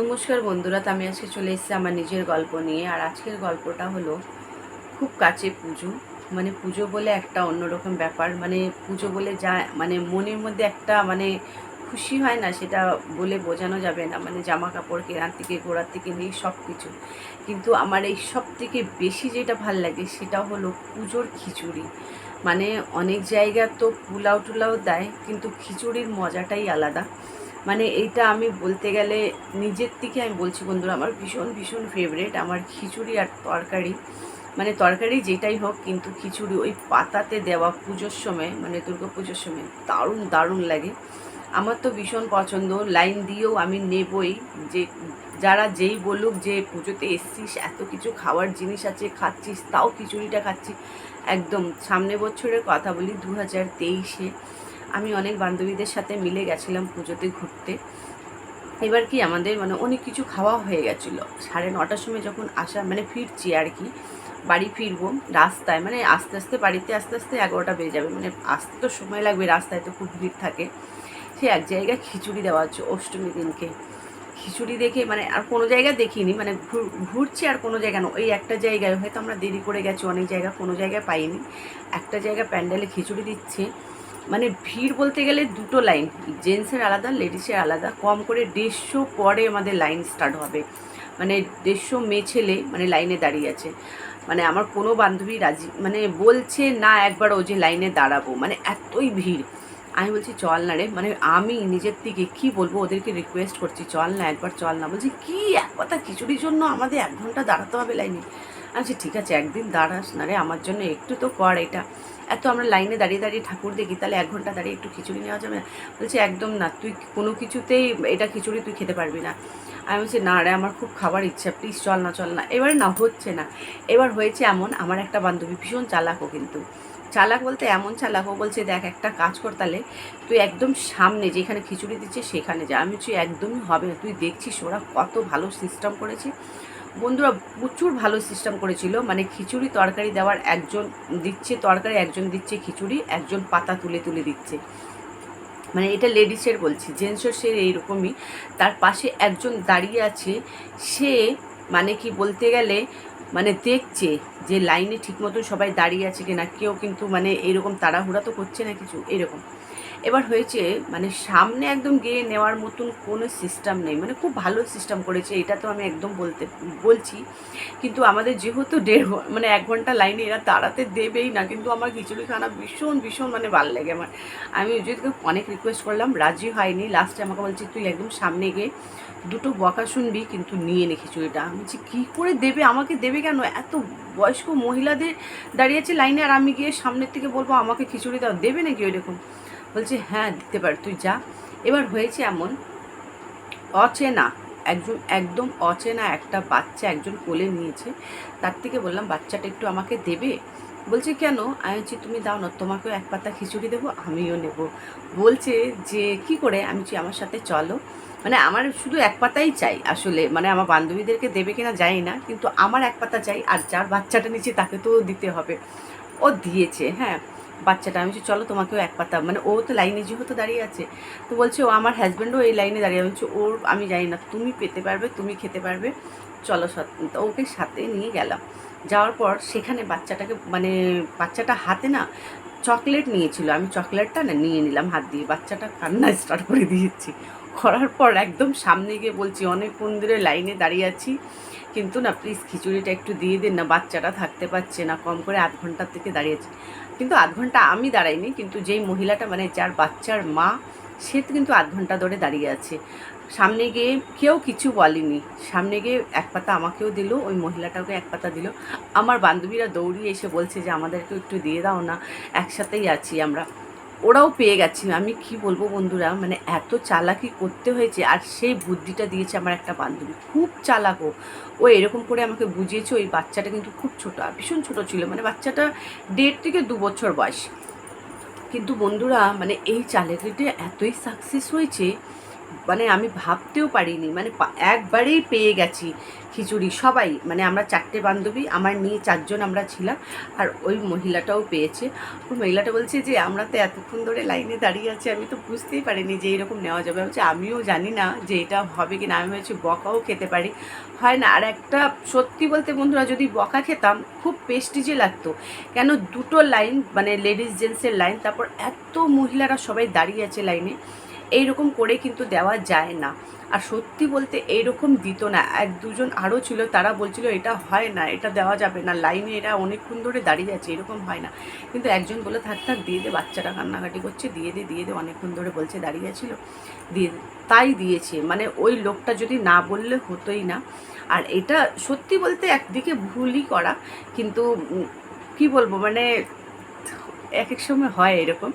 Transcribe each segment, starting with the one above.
নমস্কার বন্ধুরা, তো আমি আজকে চলে এসেছি আমার নিজের গল্প নিয়ে। আর আজকের গল্পটা হলো খুব কাছে পুজো। মানে পুজো বলে একটা অন্যরকম ব্যাপার। মানে পুজো বলে যা মানে মনের মধ্যে একটা মানে খুশি হয় না, সেটা বলে বোঝানো যাবে না। মানে জামা কাপড় কেনার থেকে, ঘোরার থেকে নিয়ে সব কিছু কিন্তু আমার এই সব থেকে বেশি যেটা ভালো লাগে, সেটা হলো পুজোর খিচুড়ি। মানে অনেক জায়গা তো পুলাও টুলাও দেয়, কিন্তু খিচুড়ির মজাটাই আলাদা। মানে এইটা আমি বলতে গেলে নিজের থেকে আমি বলছি, বন্ধুরা, আমার ভীষণ ভীষণ ফেভারেট আমার খিচুড়ি আর তরকারি। মানে তরকারি যেটাই হোক, কিন্তু খিচুড়ি ওই পাতাতে দেওয়া পুজোর সময় মানে দুর্গা পুজোর সময়, দারুণ দারুণ লাগে। আমার তো ভীষণ পছন্দ। লাইন দিয়েও আমি নেবই। যে যারা যেই বলুক যে পুজোতে এসছিস, এত কিছু খাওয়ার জিনিস আছে, খাচ্ছিস, তাও খিচুড়িটা খাচ্ছি। একদম সামনে বছরের কথা বলি দু হাজার তেইশে আমি অনেক বান্ধবীদের সাথে মিলে গেছিলাম পুজোতে ঘুরতে। এবার কি আমাদের মানে অনেক কিছু খাওয়া হয়ে গেছিল। সাড়ে নটার সময় যখন আসা মানে ফিরছি আর কি, বাড়ি ফিরবো রাস্তায় মানে আস্তে আস্তে বাড়িতে আস্তে আস্তে এগারোটা বেজে যাবে। মানে আসতে তো সময় লাগবে, রাস্তায় তো খুব ভিড় থাকে। সে এক জায়গায় খিচুড়ি দেওয়া হচ্ছে অষ্টমী দিনকে। খিচুড়ি দেখে মানে আর কোনো জায়গায় দেখিনি মানে ঘুর- ঘুরছি আর কোনো জায়গা না ওই একটা জায়গায়, হয়তো আমরা দেরি করে গেছি, অনেক জায়গা কোনো জায়গায় পাইনি। একটা জায়গায় প্যান্ডেলে খিচুড়ি দিচ্ছে। মানে ভিড় বলতে গেলে দুটো লাইন, জেন্টসের আলাদা, লেডিসের আলাদা। কম করে দেড়শো পরে আমাদের লাইন স্টার্ট হবে। মানে দেড়শো মেয়ে ছেলে মানে লাইনে দাঁড়িয়ে আছে। মানে আমার কোনো বান্ধবী রাজি মানে বলছে না একবার ও যে লাইনে দাঁড়াবো। মানে এতই ভিড়। আমি বলছি, চল না রে। মানে আমি নিজের থেকে কি বলব, ওদেরকে রিকোয়েস্ট করছি, চল না, একবার চল না। বলছি, কি এক কথা, খিচুড়ির জন্য আমাদের এক ঘণ্টা দাঁড়াতে হবে লাইনে? বলছি, ঠিক আছে, একদিন দাঁড়াস না রে, আমার জন্য একটু তো কর এটা। এত আমরা লাইনে দাঁড়িয়ে দাঁড়িয়ে ঠাকুর দেখি, তাহলে এক ঘণ্টা দাঁড়িয়ে একটু খিচুড়ি নেওয়া যাবে? না বলছি, একদম না, তুই কোনো কিছুতেই এটা খিচুড়ি তুই খেতে পারবি না। আমি বলছি, না রে, আমার খুব খাবার ইচ্ছা প্লিজ চল না চল না। এবারে না, হচ্ছে না। এবার হয়েছে এমন, আমার একটা বান্ধবী ভীষণ চালাকও কিন্তু। চালাক বলতে এমন চালাক, ও বলছে, দেখ, একটা কাজ কর তাহলে। তুই একদম সামনে যেখানে খিচুড়ি দিচ্ছে সেখানে যা। আমি বলছি, একদমই হবে না। তুই দেখছিস, ওরা কত ভালো সিস্টেম করেছে। বন্ধুরা, প্রচুর ভালো সিস্টেম করেছিল। মানে খিচুড়ি তরকারি দেওয়ার একজন দিচ্ছে তরকারি, একজন দিচ্ছে খিচুড়ি, একজন পাতা তুলে তুলে দিচ্ছে। মানে এটা লেডিসের বলছি, জেন্টসের সে এইরকমই। তার পাশে একজন দাঁড়িয়ে আছে। সে মানে কি বলতে গেলে মানে দেখছে যে লাইনে ঠিকমতো সবাই দাঁড়িয়ে আছে কিনা, কেউ কিন্তু মানে এরকম তাড়াহুড়া তো করছে না কিছু, এরকম। এবার হয়েছে মানে সামনে একদম গিয়ে নেওয়ার মতন কোনো সিস্টেম নেই। মানে খুব ভালো সিস্টেম করেছে, এটা তো আমি একদম বলতে, বলছি। কিন্তু আমাদের যেহেতু দেড় মানে এক ঘণ্টা লাইনে এরা দাঁড়াতে দেবেই না, কিন্তু আমার খিচুড়ি খানা ভীষণ ভীষণ মানে ভালো লাগে আমার। আমি যদি অনেক রিকোয়েস্ট করলাম, রাজি হয়নি লাস্টে আমাকে বলছি, তুই একদম সামনে গিয়ে দুটো বকা শুনবি কিন্তু নিয়ে নে খিচুড়িটা। আমি বলছি, কী করে দেবে? আমাকে দেবে কেন? এত বয়স্ক মহিলাদের দাঁড়িয়েছে লাইনে আর আমি গিয়ে সামনের থেকে বলব আমাকে খিচুড়ি দাও। দেবে নাকি ওইরকম? বলছে হ্যাঁ দিতে পার। তুই যা। এবার হয়েছে এমন, অচেনা, একজন, একদম অচেনা একটা বাচ্চা একজন কোলে নিয়েছে। তার থেকে বললাম, বাচ্চাটা একটু আমাকে দেবে? বলছে, কেন? আমি বলছি, তুমি দাও না, তোমাকেও এক পাতা খিচুড়ি দেবো, আমিও নেব। বলছে যে, কি করে? আমি বলছি, আমার সাথে চলো। মানে আমার শুধু এক পাতাই চাই আসলে। মানে আমার বান্ধবীদেরকে দেবে কিনা জানি না, কিন্তু আমার এক পাতা চাই, আর যার বাচ্চাটা নিচ্ছে তাকে তো দিতে হবে। ও দিয়েছে হ্যাঁ বাচ্চাটা। আমি চলো, তোমাকেও এক পাতা। মানে ও তো লাইনে যেহেতু দাঁড়িয়ে আছে, তো বলছে, ও আমার হাজব্যান্ডও এই লাইনে দাঁড়িয়ে। আছে। ওর, আমি জানি না, তুমি পেতে পারবে, তুমি খেতে পারবে। চলো ওকে সাথে নিয়ে গেলাম। যাওয়ার পর সেখানে বাচ্চাটাকে মানে বাচ্চাটা হাতে না চকলেট নিয়েছিল। আমি চকলেটটা না নিয়ে নিলাম হাত দিয়ে। বাচ্চাটা কান্না স্টার্ট করে দিয়েছি। করার পর একদম সামনে গিয়ে বলছি, অনেকক্ষণ ধরে লাইনে দাঁড়িয়ে আছি। কিন্তু না প্লিজ খিচুড়িটা একটু দিয়ে দিন না, বাচ্চাটা থাকতে পারছে না। কম করে আধ ঘণ্টার থেকে দাঁড়িয়েছে কিন্তু আধ ঘণ্টা আমি দাঁড়াইনি। কিন্তু যেই মহিলাটা মানে যার বাচ্চার মা, সে কিন্তু আধ ঘণ্টা ধরে দাঁড়িয়ে আছে। সামনে গিয়ে কেউ কিছু বলেনি। সামনে গিয়ে এক পাতা আমাকেও দিল, ওই মহিলাটাকে এক পাতা দিল। আমার বান্ধবীরা দৌড়িয়ে এসে বলছে যে, আমাদেরকে একটু দিয়ে দাও না, একসাথেই আছি আমরা। ওরাও পেয়ে গেছি আমি কি বলব বন্ধুরা মানে এত চালাকি করতে হয়েছে, আর সেই বুদ্ধিটা দিয়েছে আমার একটা বান্ধবী। খুব চালাক ও ও এরকম করে আমাকে বুঝিয়েছে, ওই বাচ্চাটা কিন্তু খুব ছোট ভীষণ ছোট ছিল। মানে বাচ্চাটা দেড় থেকে দু বছর বয়স। কিন্তু বন্ধুরা মানে এই চালাকিটা এতই সাকসেস হয়েছে মানে আমি ভাবতেও পারিনি। মানে একবারেই পেয়ে গেছি খিচুড়ি। সবাই মানে আমরা চারটে বান্ধবী আমার নিয়ে চারজন আমরা ছিলাম আর ওই মহিলাটাও পেয়েছে। ওই মহিলাটা বলছে যে আমরা তো এতক্ষণ ধরে লাইনে দাঁড়িয়ে আছি আমি তো বুঝতেই পারিনি যে এরকম নেওয়া যাবে। বলছি, আমিও জানি না যে এটা হবে কি না আমি হচ্ছে বকাও খেতে পারি। হয় না আর একটা সত্যি বলতে বন্ধুরা যদি বকা খেতাম খুব পেস্টিজে লাগতো। কেন দুটো লাইন মানে লেডিস জেন্টসের লাইন তারপর এত মহিলারা সবাই দাঁড়িয়ে আছে লাইনে। এইরকম করে কিন্তু দেওয়া যায় না। আর সত্যি বলতে এইরকম দিত না। এক দুজন আরও ছিল, তারা বলছিল, এটা হয় না, এটা দেওয়া যাবে না। লাইনে এরা অনেকক্ষণ ধরে দাঁড়িয়ে আছে, এরকম হয় না। কিন্তু একজন বলে থাক থাক, দিয়ে দে, বাচ্চারা কান্নাকাটি করছে, দিয়ে দে দিয়ে দে। অনেকক্ষণ ধরে বলছে, দাঁড়িয়ে ছিল। দিয়ে তাই দিয়েছে। মানে ওই লোকটা যদি না বললে হতোই না। আর এটা সত্যি বলতে একদিকে ভুলই করা, কিন্তু কি বলব মানে এক এক সময় হয় এরকম।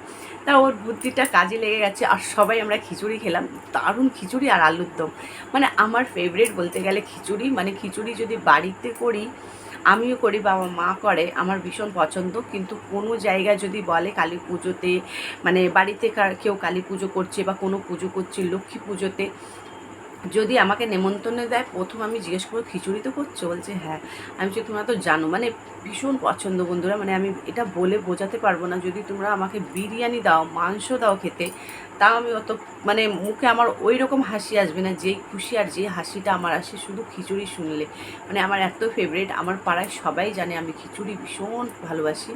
তা ওর বুদ্ধিটা কাজে লেগে গেছে আর সবাই আমরা খিচুড়ি খেলাম। দারুণ খিচুড়ি আর আলুর দম। মানে আমার ফেভারিট বলতে গেলে খিচুড়ি। মানে খিচুড়ি যদি বাড়িতে করি, আমিও করি বা আমার মা করে, আমার ভীষণ পছন্দ। কিন্তু কোনো জায়গায় যদি বলে কালী পুজোতে মানে বাড়িতে কেউ কালী পুজো করছে বা কোনো পুজো করছে, লক্ষ্মী পুজোতে যদি আমাকে নেমন্তন্ন দেয়, প্রথম আমি জিজ্ঞেস করব, খিচুড়ি তো করছ? বলছে হ্যাঁ। আমি বলছি, তোমরা তো জানো। মানে ভীষণ পছন্দ বন্ধুরা মানে আমি এটা বলে বোঝাতে পারব না। যদি তোমরা আমাকে বিরিয়ানি দাও, মাংস দাও খেতে, তাও আমি অত মানে মুখে আমার ওই রকম হাসি আসবে না, যেই খুশি আর যে হাসিটা আমার আসে, শুধু খিচুড়ি শুনলে। মানে আমার এত ফেভারিট আমার পাড়ায় সবাই জানে আমি খিচুড়ি ভীষণ ভালোবাসি।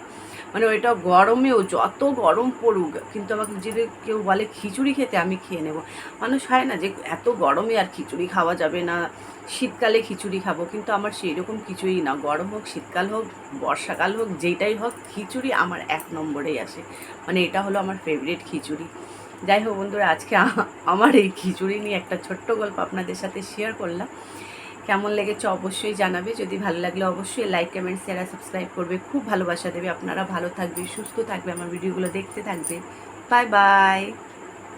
মানে ওইটা গরমেও যত গরম পড়ুক, কিন্তু আমাকে যদি কেউ বলে, খিচুড়ি খেতে আমি খেয়ে নেব। মানুষ হয় না যে এত গরমে আর খিচুড়ি খাওয়া যাবে না। শীতকালে খিচুড়ি খাব, কিন্তু আমার সেই রকম কিছুই না। গরম হোক, শীতকাল হোক, বর্ষাকাল হোক, যেইটাই হোক, খিচুড়ি আমার এক নম্বরেই আসে। মানে এটা হলো আমার ফেভারিট খিচুড়ি। যাই হোক বন্ধুরা, আজকে আমার এই খিচুড়ি নিয়ে একটা ছোট্ট গল্প আপনাদের সাথে শেয়ার করলাম। কেমন লেগেছে অবশ্যই জানাবে। যদি ভালো লাগলে অবশ্যই লাইক কমেন্ট শেয়ার আর সাবস্ক্রাইব করবে। খুব ভালোবাসা দেবে। আপনারা ভালো থাকবে, সুস্থ থাকবে, আমার ভিডিওগুলো দেখতে থাকবে। Bye bye